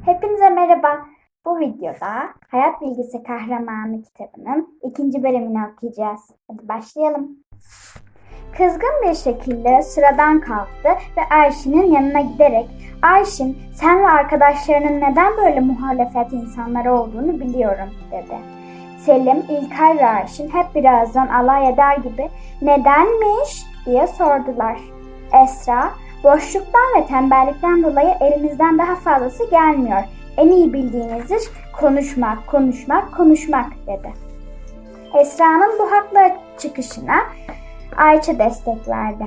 Hepinize merhaba. Bu videoda Hayat Bilgisi Kahramanı kitabının ikinci bölümünü okuyacağız. Hadi başlayalım. Kızgın bir şekilde sıradan kalktı ve Ayşin'in yanına giderek Ayşin sen ve arkadaşlarının neden böyle muhalefet insanları olduğunu biliyorum dedi. Selim, İlkay ve Ayşin hep birazdan alay eder gibi nedenmiş diye sordular. Esra, boşluktan ve tembellikten dolayı elimizden daha fazlası gelmiyor. En iyi bildiğiniz iş konuşmak, konuşmak, konuşmak dedi. Esra'nın bu haklı çıkışına Ayça destek verdi.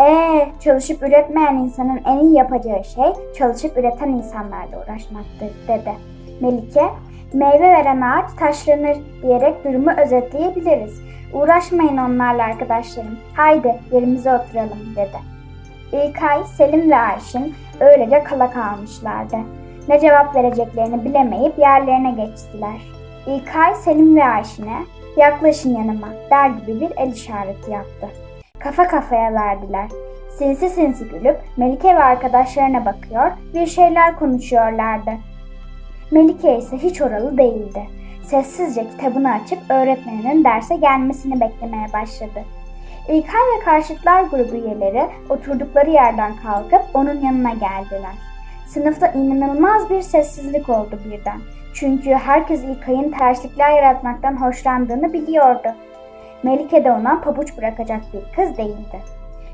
Ee, çalışıp üretmeyen insanın en iyi yapacağı şey çalışıp üreten insanlarla uğraşmaktır dedi. Melike, meyve veren ağaç taşlanır diyerek durumu özetleyebiliriz. Uğraşmayın onlarla arkadaşlarım. Haydi yerimize oturalım dedi. İlkay, Selim ve Ayşin öylece kala kalmışlardı. Ne cevap vereceklerini bilemeyip yerlerine geçtiler. İlkay, Selim ve Ayşin'e yaklaşın yanıma der gibi bir el işareti yaptı. Kafa kafaya verdiler. Sinsi sinsi gülüp Melike ve arkadaşlarına bakıyor, bir şeyler konuşuyorlardı. Melike ise hiç oralı değildi. Sessizce kitabını açıp öğretmeninin derse gelmesini beklemeye başladı. İlkay ve karşıtlar grubu üyeleri oturdukları yerden kalkıp onun yanına geldiler. Sınıfta inanılmaz bir sessizlik oldu birden. Çünkü herkes İlkay'ın terslikler yaratmaktan hoşlandığını biliyordu. Melike de ona pabuç bırakacak bir kız değildi.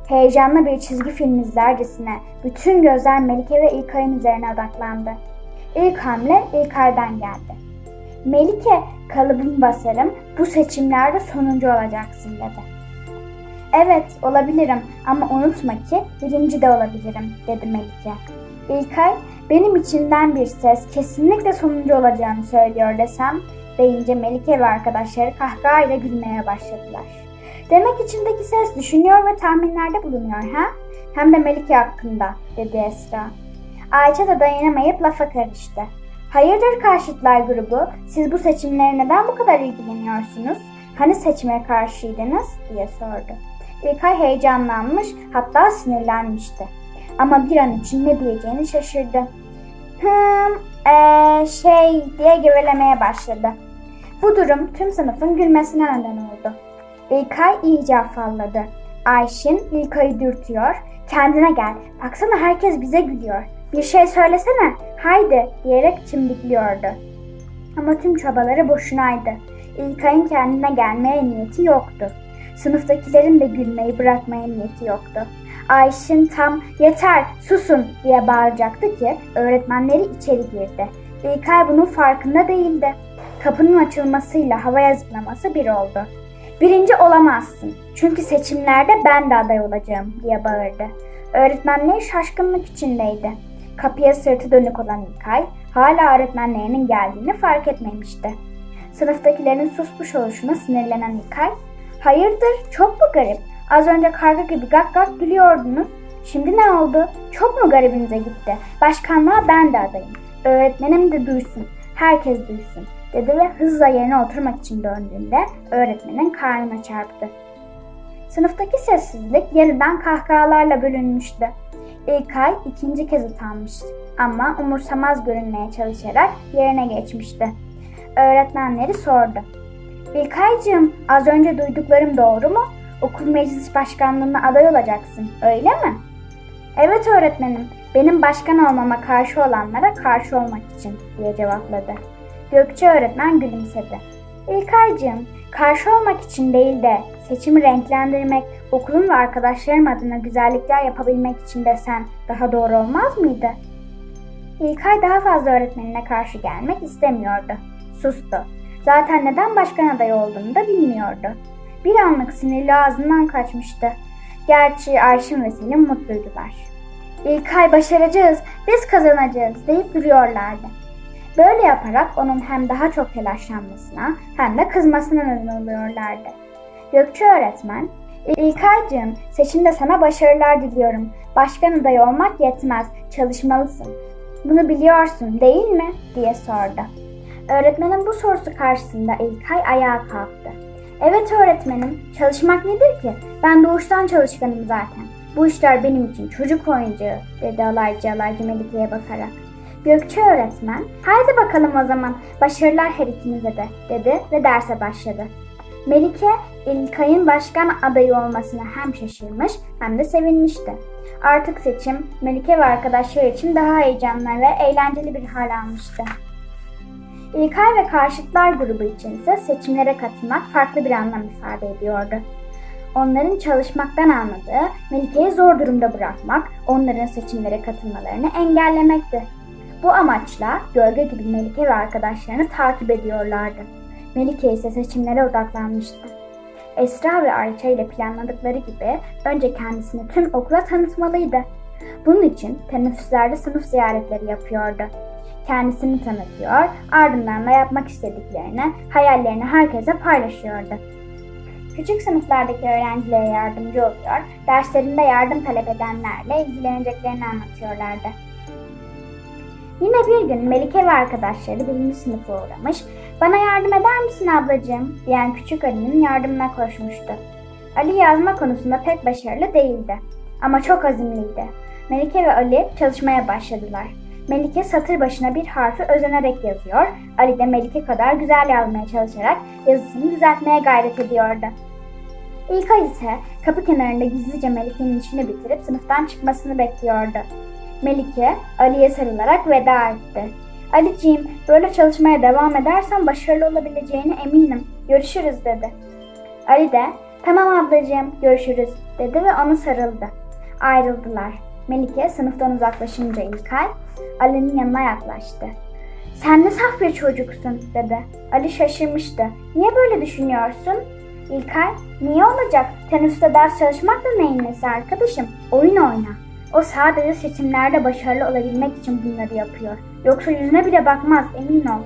Heyecanlı bir çizgi film izlercesine bütün gözler Melike ve İlkay'ın üzerine odaklandı. İlk hamle İlkay'dan geldi. Melike, kalıbımı basarım, bu seçimlerde sonuncu olacaksın dedi. Evet, olabilirim ama unutma ki birinci de olabilirim, dedi Melike. İlkay, benim içimden bir ses kesinlikle sonuncu olacağını söylüyor desem, deyince Melike ve arkadaşları kahkahayla gülmeye başladılar. Demek içindeki ses düşünüyor ve tahminlerde bulunuyor ha? Hem de Melike hakkında, dedi Esra. Ayça da dayanamayıp lafa karıştı. Hayırdır karşıtlar grubu, siz bu seçimlere neden bu kadar ilgileniyorsunuz? Hani seçime karşıydınız, diye sordu. İlkay heyecanlanmış, hatta sinirlenmişti. Ama bir an için ne diyeceğini şaşırdı. Hım, ee, şey diye gevelemeye başladı. Bu durum tüm sınıfın gülmesine neden oldu. İlkay iyice afalladı. Ayşin İlkay'ı dürtüyor. Kendine gel, baksana herkes bize gülüyor. Bir şey söylesene, haydi diyerek çimdikliyordu. Ama tüm çabaları boşunaydı. İlkay'ın kendine gelmeye niyeti yoktu. Sınıftakilerin de gülmeyi bırakmaya niyeti yoktu. Ayşin tam yeter susun diye bağıracaktı ki öğretmenleri içeri girdi. İlkay bunun farkında değildi. Kapının açılmasıyla havaya zıplaması bir oldu. Birinci olamazsın çünkü seçimlerde ben de aday olacağım diye bağırdı. Öğretmenleri şaşkınlık içindeydi. Kapıya sırtı dönük olan İlkay hala öğretmenlerinin geldiğini fark etmemişti. Sınıftakilerin susmuş oluşuna sinirlenen İlkay, hayırdır çok mu garip? Az önce karga gibi gak gak gülüyordunuz. Şimdi ne oldu? Çok mu garibinize gitti? Başkanlığa ben de adayım. Öğretmenim de duysun. Herkes duysun. Dedi ve hızla yerine oturmak için döndüğünde öğretmenin karnına çarptı. Sınıftaki sessizlik yeniden kahkahalarla bölünmüştü. İlkay ikinci kez utanmış ama umursamaz görünmeye çalışarak yerine geçmişti. Öğretmenleri sordu. İlkaycığım az önce duyduklarım doğru mu? Okul meclis başkanlığına aday olacaksın öyle mi? Evet öğretmenim benim başkan olmama karşı olanlara karşı olmak için diye cevapladı. Gökçe öğretmen gülümsedi. İlkaycığım karşı olmak için değil de seçimi renklendirmek, okulun ve arkadaşlarım adına güzellikler yapabilmek için desen daha doğru olmaz mıydı? İlkay daha fazla öğretmenine karşı gelmek istemiyordu. Sustu. Zaten neden başkan adayı olduğunu da bilmiyordu. Bir anlık sinirli ağzından kaçmıştı. Gerçi Ayşin ve Selim mutluydular. İlkay başaracağız, biz kazanacağız deyip duruyorlardı. Böyle yaparak onun hem daha çok telaşlanmasına hem de kızmasına neden oluyorlardı. Gökçe öğretmen, İlkaycığım seçimde sana başarılar diliyorum. Başkan adayı olmak yetmez, çalışmalısın. Bunu biliyorsun değil mi? diye sordu. Öğretmenin bu sorusu karşısında İlkay ayağa kalktı. Evet öğretmenim, çalışmak nedir ki? Ben doğuştan çalışkanım zaten. Bu işler benim için çocuk oyuncağı, dedi alaycı alaycı Melike'ye bakarak. Gökçe öğretmen, haydi bakalım o zaman başarılar her ikinize de dedi ve derse başladı. Melike İlkay'ın başkan adayı olmasına hem şaşırmış hem de sevinmişti. Artık seçim Melike ve arkadaşları için daha heyecanlı ve eğlenceli bir hal almıştı. İlkay ve karşıtlar grubu için ise seçimlere katılmak farklı bir anlam ifade ediyordu. Onların çalışmaktan almadığı, Melike'yi zor durumda bırakmak, onların seçimlere katılmalarını engellemekti. Bu amaçla gölge gibi Melike ve arkadaşlarını takip ediyorlardı. Melike ise seçimlere odaklanmıştı. Esra ve Ayça ile planladıkları gibi önce kendisini tüm okula tanıtmalıydı. Bunun için teneffüslerde sınıf ziyaretleri yapıyordu. Kendisini tanıtıyor, ardından da yapmak istediklerini, hayallerini herkese paylaşıyordu. Küçük sınıflardaki öğrencilere yardımcı oluyor, derslerinde yardım talep edenlerle ilgileneceklerini anlatıyorlardı. Yine bir gün Melike ve arkadaşları birinci sınıfa uğramış, ''Bana yardım eder misin ablacığım?'' diyen küçük Ali'nin yardımına koşmuştu. Ali yazma konusunda pek başarılı değildi ama çok azimliydi. Melike ve Ali çalışmaya başladılar. Melike satır başına bir harfi özenerek yazıyor, Ali de Melike kadar güzel yazmaya çalışarak yazısını düzeltmeye gayret ediyordu. İlkay ise kapı kenarında gizlice Melike'nin işini bitirip sınıftan çıkmasını bekliyordu. Melike Ali'ye sarılarak veda etti. Aliciğim böyle çalışmaya devam edersen başarılı olabileceğine eminim. Görüşürüz dedi. Ali de tamam ablacığım görüşürüz dedi ve ona sarıldı. Ayrıldılar. Melike sınıftan uzaklaşınca İlkay Ali'nin yanına yaklaştı. Sen ne saf bir çocuksun dedi. Ali şaşırmıştı. Niye böyle düşünüyorsun? İlkay, niye olacak? Teneffüste ders çalışmak da neyin nesi arkadaşım? Oyun oyna. O sadece seçimlerde başarılı olabilmek için bunları yapıyor. Yoksa yüzüne bile bakmaz emin ol.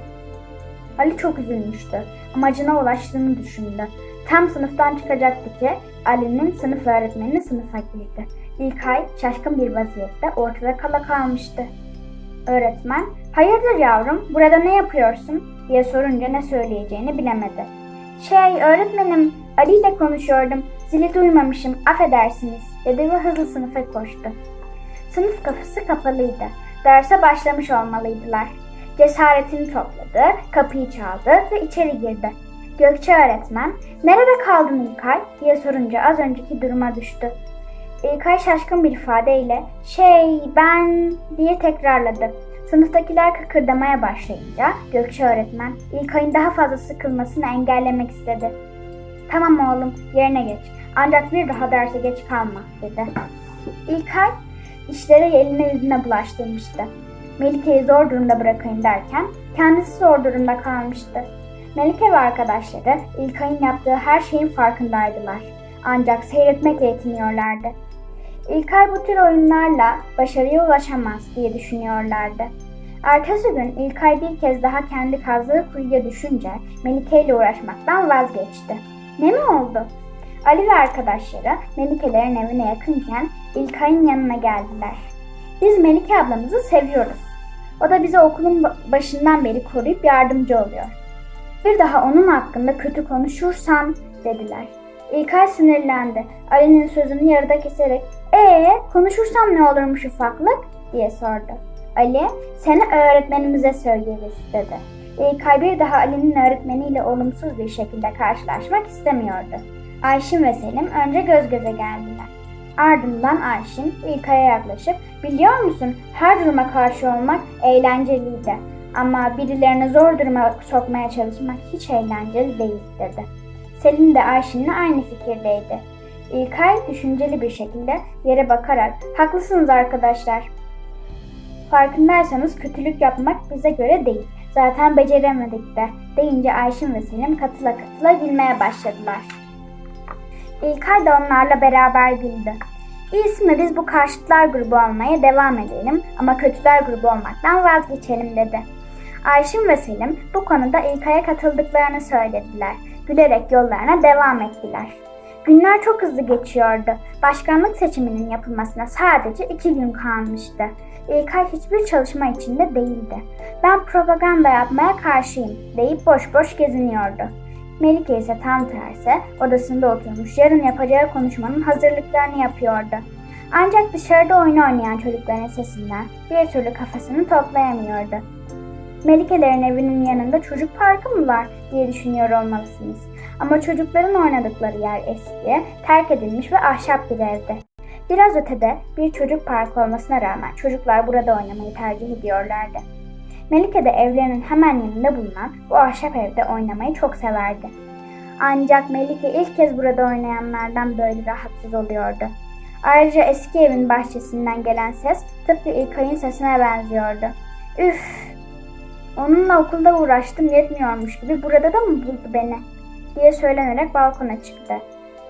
Ali çok üzülmüştü. Amacına ulaştığını düşündü. Tam sınıftan çıkacaktı ki Ali'nin sınıf öğretmeni sınıfa girdi. İlkay şaşkın bir vaziyette ortada kala kalmıştı. Öğretmen, hayırdır yavrum burada ne yapıyorsun diye sorunca ne söyleyeceğini bilemedi. Şey öğretmenim Ali ile konuşuyordum zili duymamışım affedersiniz dedi ve hızlı sınıfa koştu. Sınıf kapısı kapalıydı. Derse başlamış olmalıydılar. Cesaretini topladı, kapıyı çaldı ve içeri girdi. Gökçe öğretmen, nerede kaldın İlkay diye sorunca az önceki duruma düştü. İlkay şaşkın bir ifadeyle, şey ben diye tekrarladı. Sınıftakiler kıkırdamaya başlayınca Gökçe öğretmen İlkay'ın daha fazla sıkılmasını engellemek istedi. Tamam oğlum yerine geç ancak bir daha derse geç kalma dedi. İlkay işleri eline yüzüne bulaştırmıştı. Melike'yi zor durumda bırakayım derken kendisi zor durumda kalmıştı. Melike ve arkadaşları İlkay'ın yaptığı her şeyin farkındaydılar. Ancak seyretmekle yetiniyorlardı. İlkay bu tür oyunlarla başarıya ulaşamaz diye düşünüyorlardı. Ertesi gün İlkay bir kez daha kendi kazdığı kuyuya düşünce Melike ile uğraşmaktan vazgeçti. Ne mi oldu? Ali ve arkadaşları Melikelerin evine yakınken İlkay'ın yanına geldiler. Biz Melike ablamızı seviyoruz. O da bize okulun başından beri koruyup yardımcı oluyor. Bir daha onun hakkında kötü konuşursan dediler. İlkay sinirlendi. Ali'nin sözünü yarıda keserek ee konuşursam ne olurmuş ufaklık diye sordu. Ali seni öğretmenimize söyleriz dedi. İlkay bir daha Ali'nin öğretmeniyle olumsuz bir şekilde karşılaşmak istemiyordu. Ayşin ve Selim önce göz göze geldiler. Ardından Ayşin İlkay'a yaklaşıp biliyor musun her duruma karşı olmak eğlenceliydi ama birilerini zor duruma sokmaya çalışmak hiç eğlenceli değil dedi. Selim de Ayşin'le aynı fikirdeydi. İlkay düşünceli bir şekilde yere bakarak haklısınız arkadaşlar. Farkındaysanız kötülük yapmak bize göre değil. Zaten beceremedik de deyince Ayşin ve Selim katıla katıla gülmeye başladılar. İlkay da onlarla beraber güldü. İyisi mi biz bu karşıtlar grubu olmaya devam edelim ama kötüler grubu olmaktan vazgeçelim dedi. Ayşin ve Selim bu konuda İlkay'a katıldıklarını söylediler. Gülerek yollarına devam ettiler. Günler çok hızlı geçiyordu. Başkanlık seçiminin yapılmasına sadece iki gün kalmıştı. İlkay hiçbir çalışma içinde değildi. Ben propaganda yapmaya karşıyım deyip boş boş geziniyordu. Melike ise tam tersi odasında oturmuş yarın yapacağı konuşmanın hazırlıklarını yapıyordu. Ancak dışarıda oyun oynayan çocukların sesinden bir türlü kafasını toplayamıyordu. Melikelerin evinin yanında çocuk parkı mı var diye düşünüyor olmalısınız. Ama çocukların oynadıkları yer eski, terk edilmiş ve ahşap bir evde. Biraz ötede bir çocuk parkı olmasına rağmen çocuklar burada oynamayı tercih ediyorlardı. Melike de evlerinin hemen yanında bulunan bu ahşap evde oynamayı çok severdi. Ancak Melike ilk kez burada oynayanlardan böyle rahatsız oluyordu. Ayrıca eski evin bahçesinden gelen ses tıpkı İlkay'ın sesine benziyordu. Üf! Onunla okulda uğraştım yetmiyormuş gibi burada da mı buldu beni? diye söylenerek balkona çıktı.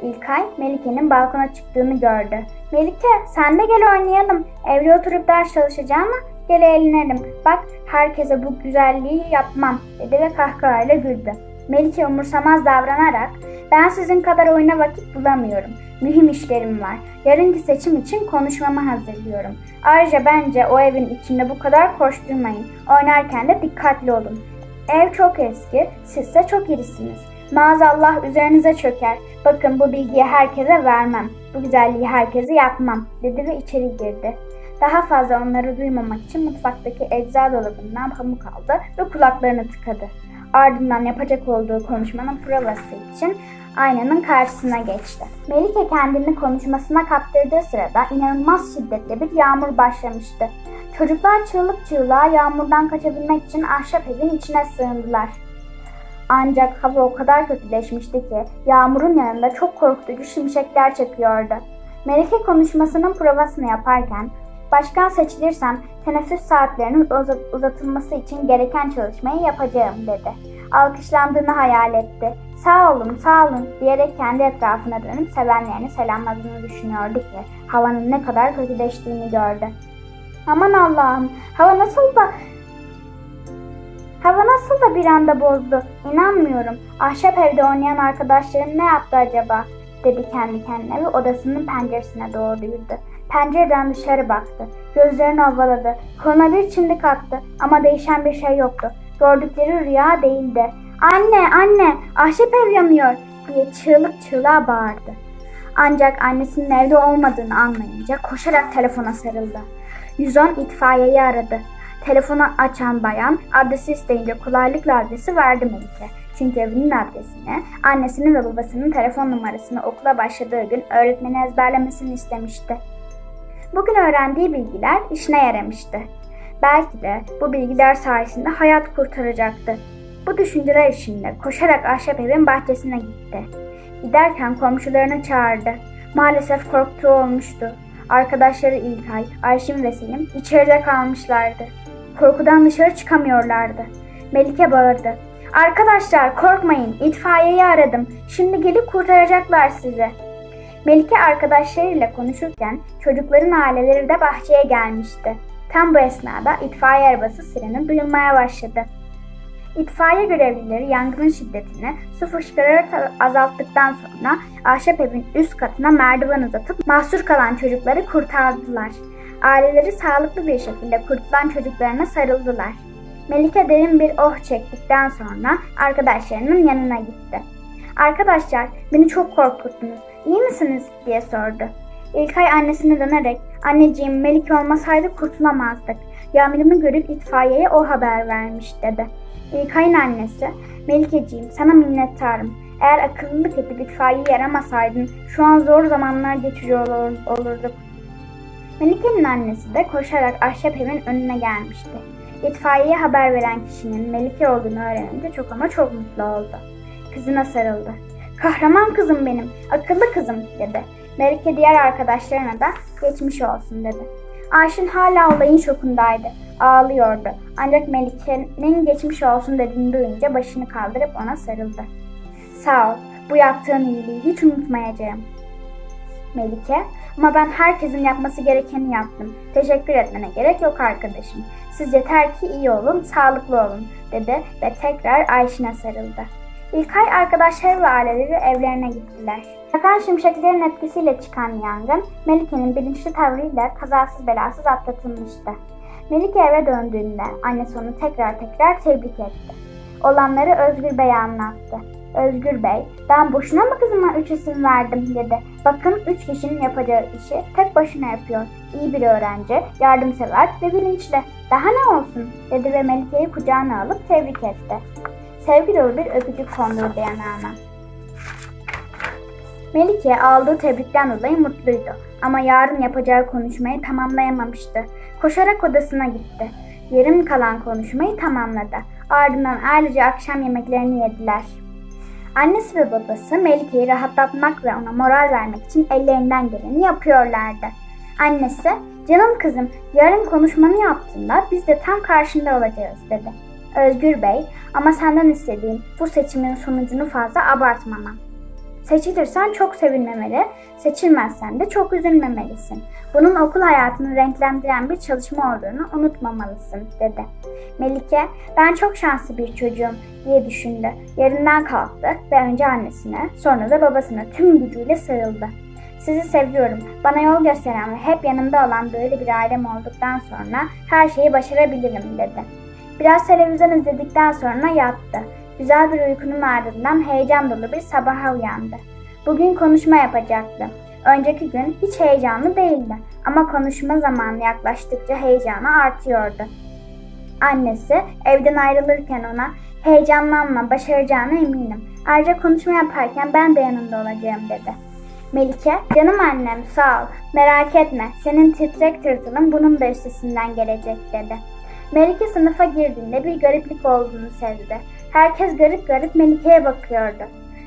İlkay Melike'nin balkona çıktığını gördü. Melike sen de gel oynayalım. Evde oturup ders çalışacağım ama gel eğlenelim. Bak herkese bu güzelliği yapmam dedi ve kahkahayla güldü. Melike umursamaz davranarak ben sizin kadar oyuna vakit bulamıyorum. Mühim işlerim var. Yarınki seçim için konuşmamı hazırlıyorum. Ayrıca bence o evin içinde bu kadar koşturmayın. Oynarken de dikkatli olun. Ev çok eski, sizse çok irisiniz. Maazallah üzerinize çöker. Bakın bu bilgiyi herkese vermem. Bu güzelliği herkese yapmam dedi ve içeri girdi. Daha fazla onları duymamak için mutfaktaki ecza dolabından pamuk aldı ve kulaklarını tıkadı. Ardından yapacak olduğu konuşmanın provası için aynanın karşısına geçti. Melike kendini konuşmasına kaptırdığı sırada inanılmaz şiddetli bir yağmur başlamıştı. Çocuklar çığlık çığlığa yağmurdan kaçabilmek için ahşap evin içine sığındılar. Ancak hava o kadar kötüleşmişti ki yağmurun yanında çok korkutucu şimşekler çekiyordu. Melike konuşmasının provasını yaparken başkan seçilirsem teneffüs saatlerinin uzat- uzatılması için gereken çalışmayı yapacağım dedi. Alkışlandığını hayal etti. Sağ olun, sağ olun diyerek kendi etrafına dönüp sevenlerini selamladığını düşünüyordu ki havanın ne kadar kötüleştiğini gördü. Aman Allah'ım, hava nasıl da Hava nasıl da bir anda bozdu? İnanmıyorum. Ahşap evde oynayan arkadaşlarım ne yaptı acaba? dedi kendi kendine ve odasının penceresine doğru yürüdü. Pencereden dışarı baktı. Gözlerini ovaladı. Koluna bir çimdik attı ama değişen bir şey yoktu. Gördükleri rüya değildi. Anne, anne, ahşap ev yanıyor diye çığlık çığlığa bağırdı. Ancak annesinin evde olmadığını anlayınca koşarak telefona sarıldı. 110 itfaiyeyi aradı. Telefonu açan bayan adresi isteyince kolaylıkla adresi verdi Melike. Çünkü evinin adresini, annesinin ve babasının telefon numarasını okula başladığı gün öğretmeni ezberlemesini istemişti. Bugün öğrendiği bilgiler işine yaramıştı. Belki de bu bilgiler sayesinde hayat kurtaracaktı. Bu düşünceler içinde koşarak ahşap evin bahçesine gitti. Giderken komşularını çağırdı. Maalesef korktuğu olmuştu. Arkadaşları İlkay, Ayşin ve Selim içeride kalmışlardı. Korkudan dışarı çıkamıyorlardı. Melike bağırdı. Arkadaşlar korkmayın, itfaiyeyi aradım. Şimdi gelip kurtaracaklar sizi. Melike arkadaşlarıyla konuşurken çocukların aileleri de bahçeye gelmişti. Tam bu esnada itfaiye arabası sireni duyulmaya başladı. İtfaiye görevlileri yangının şiddetini su fışkırarak azalttıktan sonra ahşap evin üst katına merdiven uzatıp mahsur kalan çocukları kurtardılar. Aileleri sağlıklı bir şekilde kurtulan çocuklarına sarıldılar. Melike derin bir oh çektikten sonra arkadaşlarının yanına gitti. Arkadaşlar beni çok korkuttunuz. İyi misiniz diye sordu. İlkay annesine dönerek anneciğim Melike olmasaydı kurtulamazdık. Yangını görüp itfaiyeye o haber vermiş dedi. İlkay'ın annesi Melikeciğim sana minnettarım. Eğer akıllılık edip itfaiyeyi yaramasaydın şu an zor zamanlar geçiriyor olur, olurduk. Melike'nin annesi de koşarak ahşap evin önüne gelmişti. İtfaiyeye haber veren kişinin Melike olduğunu öğrenince çok ama çok mutlu oldu. Kızına sarıldı. Kahraman kızım benim, akıllı kızım dedi. Melike diğer arkadaşlarına da geçmiş olsun dedi. Ayşin hala olayın şokundaydı. Ağlıyordu. Ancak Melike'nin geçmiş olsun dediğini duyunca başını kaldırıp ona sarıldı. Sağ ol, bu yaptığın iyiliği hiç unutmayacağım. Melike, ama ben herkesin yapması gerekeni yaptım. Teşekkür etmene gerek yok arkadaşım. Siz yeter ki iyi olun, sağlıklı olun dedi ve tekrar Ayşin'e sarıldı. İlkay arkadaşları ve aileleri evlerine gittiler. Yakan şimşeklerin etkisiyle çıkan yangın, Melike'nin bilinçli tavrıyla kazasız belasız atlatılmıştı. Melike eve döndüğünde annesi onu tekrar tekrar tebrik etti. Olanları Özgür Bey'e anlattı. Özgür Bey, ben boşuna mı kızıma üç isim verdim dedi. Bakın üç kişinin yapacağı işi tek başına yapıyor. İyi bir öğrenci, yardımsever ve bilinçli. Daha ne olsun dedi ve Melike'yi kucağına alıp tebrik etti. Sevgi dolu bir öpücük kondurdu yanağına. Melike aldığı tebrikten dolayı mutluydu. Ama yarın yapacağı konuşmayı tamamlayamamıştı. Koşarak odasına gitti. Yarım kalan konuşmayı tamamladı. Ardından ailece akşam yemeklerini yediler. Annesi ve babası Melike'yi rahatlatmak ve ona moral vermek için ellerinden geleni yapıyorlardı. Annesi, canım kızım yarın konuşmanı yaptığında biz de tam karşında olacağız dedi. Özgür Bey, ama senden istediğim bu seçimin sonucunu fazla abartmaman. Seçilirsen çok sevinmemeli, seçilmezsen de çok üzülmemelisin. Bunun okul hayatını renklendiren bir çalışma olduğunu unutmamalısın, dedi. Melike, ben çok şanslı bir çocuğum diye düşündü. Yerinden kalktı ve önce annesine, sonra da babasına tüm gücüyle sarıldı. Sizi seviyorum. Bana yol gösteren ve hep yanımda olan böyle bir ailem olduktan sonra her şeyi başarabilirim, dedi. Biraz televizyon izledikten sonra yattı. Güzel bir uykunun ardından heyecan dolu bir sabaha uyandı. Bugün konuşma yapacaktı. Önceki gün hiç heyecanlı değildi ama konuşma zamanı yaklaştıkça heyecanı artıyordu. Annesi evden ayrılırken ona heyecanlanma başaracağına eminim. Ayrıca konuşma yaparken ben de yanında olacağım dedi. Melike, canım annem sağ ol, merak etme, senin titrek tırtılın bunun da üstesinden gelecek dedi. Melike sınıfa girdiğinde bir gariplik olduğunu sezdi. Herkes garip garip Melike'ye bakıyordu.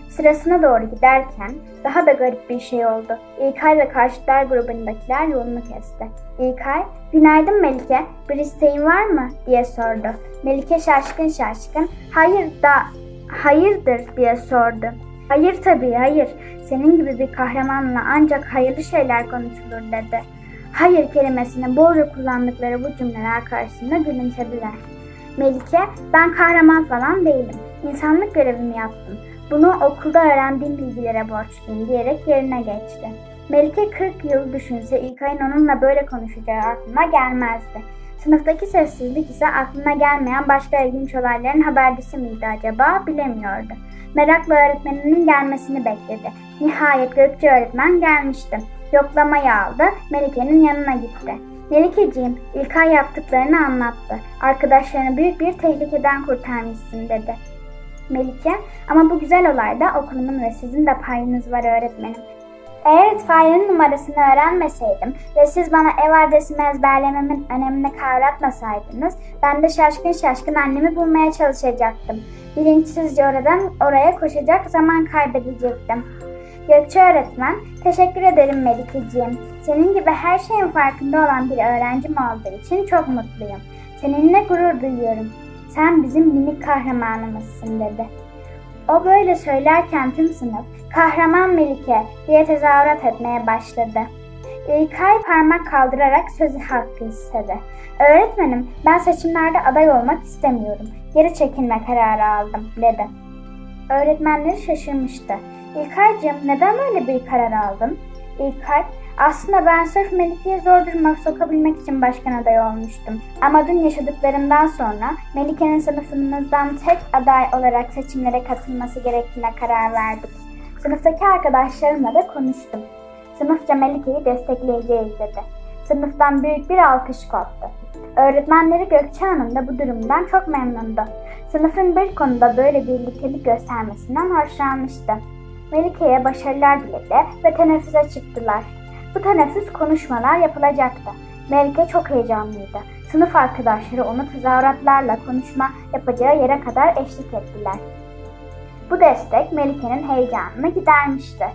Sırasına doğru giderken daha da garip bir şey oldu. İlkay ve karşıtlar grubundakiler yolunu kesti. İlkay, günaydın Melike, bir isteğin var mı? diye sordu. Melike şaşkın şaşkın, hayır da, hayırdır diye sordu. Hayır tabii hayır, senin gibi bir kahramanla ancak hayırlı şeyler konuşulur dedi. Hayır kelimesini bolca kullandıkları bu cümleler karşısında gülümsediler. Melike, ben kahraman falan değilim. İnsanlık görevimi yaptım. Bunu okulda öğrendiğim bilgilere borçluyum diyerek yerine geçti. Melike 40 yıl düşünse İlkay'ın onunla böyle konuşacağı aklına gelmezdi. Sınıftaki sessizlik ise aklına gelmeyen başka ilginç olayların habercisi miydi acaba bilemiyordu. Merakla öğretmeninin gelmesini bekledi. Nihayet Gökçe öğretmen gelmişti. Yoklamayı aldı, Melike'nin yanına gitti. Melikeciğim, İlkay yaptıklarını anlattı. Arkadaşlarını büyük bir tehlikeden kurtarmışsın dedi. Melike, ama bu güzel olayda okulumun ve sizin de payınız var öğretmenim. Eğer itfaiyenin numarasını öğrenmeseydim ve siz bana ev adresimi ezberlememin önemini kavratmasaydınız, ben de şaşkın şaşkın annemi bulmaya çalışacaktım. Bilinçsizce oradan oraya koşacak zaman kaybedecektim. Gökçe öğretmen, teşekkür ederim Melikeciğim. Senin gibi her şeyin farkında olan bir öğrencim olduğu için çok mutluyum. Seninle gurur duyuyorum. Sen bizim minik kahramanımızsın dedi. O böyle söylerken tüm sınıf kahraman Melike diye tezahürat etmeye başladı. İlkay parmak kaldırarak sözü hakkı istedi. Öğretmenim ben seçimlerde aday olmak istemiyorum. Geri çekilme kararı aldım dedi. Öğretmenleri şaşırmıştı. İlkaycığım neden böyle bir karar aldın? İlkay aslında ben sırf Melike'yi zor duruma sokabilmek için başkan adayı olmuştum. Ama dün yaşadıklarımdan sonra Melike'nin sınıfımızdan tek aday olarak seçimlere katılması gerektiğine karar verdik. Sınıftaki arkadaşlarımla da konuştum. Sınıfça Melike'yi destekleyeceğiz dedi. Sınıftan büyük bir alkış koptu. Öğretmenleri Gökçe Hanım da bu durumdan çok memnundu. Sınıfın bir konuda böyle birliktelik göstermesinden hoşlanmıştı. Melike'ye başarılar diledi ve teneffüse çıktılar. Bu teneffüs konuşmalar yapılacaktı. Melike çok heyecanlıydı. Sınıf arkadaşları onu tezahüratlarla konuşma yapacağı yere kadar eşlik ettiler. Bu destek Melike'nin heyecanını gidermişti.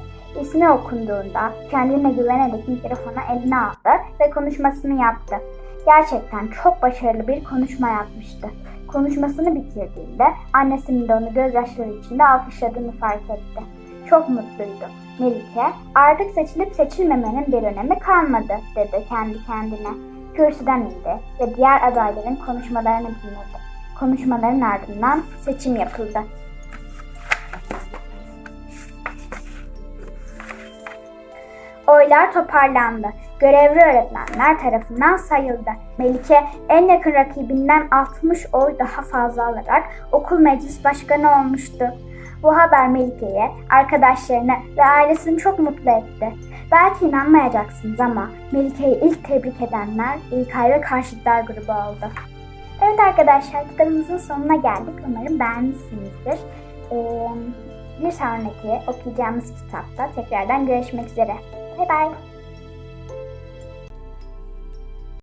İsmi okunduğunda kendine güvenerek mikrofonu eline aldı ve konuşmasını yaptı. Gerçekten çok başarılı bir konuşma yapmıştı. Konuşmasını bitirdiğinde annesinin de onu gözyaşları içinde alkışladığını fark etti. Çok mutluydu. Melike, artık seçilip seçilmemenin bir önemi kalmadı dedi kendi kendine. Kürsüden indi ve diğer adayların konuşmalarını dinledi. Konuşmaların ardından seçim yapıldı. Oylar toparlandı. Görevli öğretmenler tarafından sayıldı. Melike en yakın rakibinden 60 oy daha fazla alarak okul meclis başkanı olmuştu. Bu haber Melike'yi, arkadaşlarını ve ailesini çok mutlu etti. Belki inanmayacaksınız ama Melike'yi ilk tebrik edenler İlkay ve Karşıtlar grubu oldu. Evet arkadaşlar kitabımızın sonuna geldik. Umarım beğenmişsinizdir. Ee, bir sonraki okuyacağımız kitapta tekrardan görüşmek üzere. Bay bay.